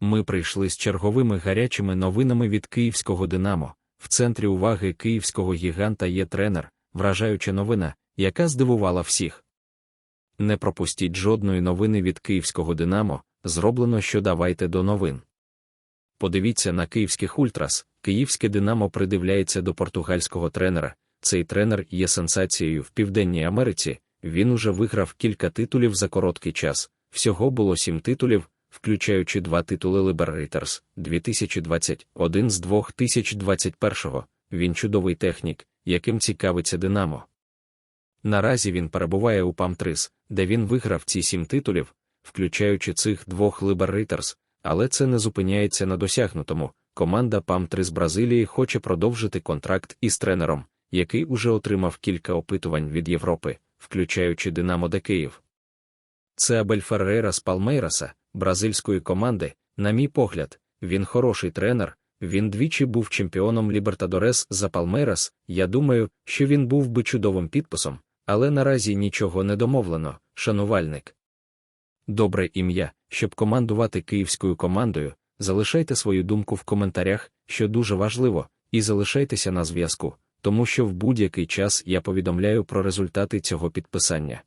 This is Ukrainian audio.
Ми прийшли з черговими гарячими новинами від київського Динамо. В центрі уваги київського гіганта є тренер, вражаюча новина, яка здивувала всіх. Не пропустіть жодної новини від київського Динамо, зроблено що давайте до новин. Подивіться на київських ультрас. Київське Динамо придивляється до португальського тренера. Цей тренер є сенсацією в Південній Америці. Він уже виграв кілька титулів за короткий час. Всього було сім титулів, включаючи два титули Liberators 2021 з 2021. Він чудовий технік, яким цікавиться Динамо. Наразі він перебуває у Памтрис, де він виграв ці сім титулів, включаючи цих двох Liberators, але це не зупиняється на досягнутому. Команда Пам-3 з Бразилії хоче продовжити контракт із тренером, який уже отримав кілька опитувань від Європи, включаючи Динамо де Київ. Це Абель Феррейра з Палмейраса, бразильської команди, на мій погляд, він хороший тренер, він двічі був чемпіоном Лібертадорес за Палмейрас, я думаю, що він був би чудовим підписом, але наразі нічого не домовлено, шанувальник. Добре ім'я, щоб командувати київською командою, залишайте свою думку в коментарях, що дуже важливо, і залишайтеся на зв'язку, тому що в будь-який час я повідомляю про результати цього підписання.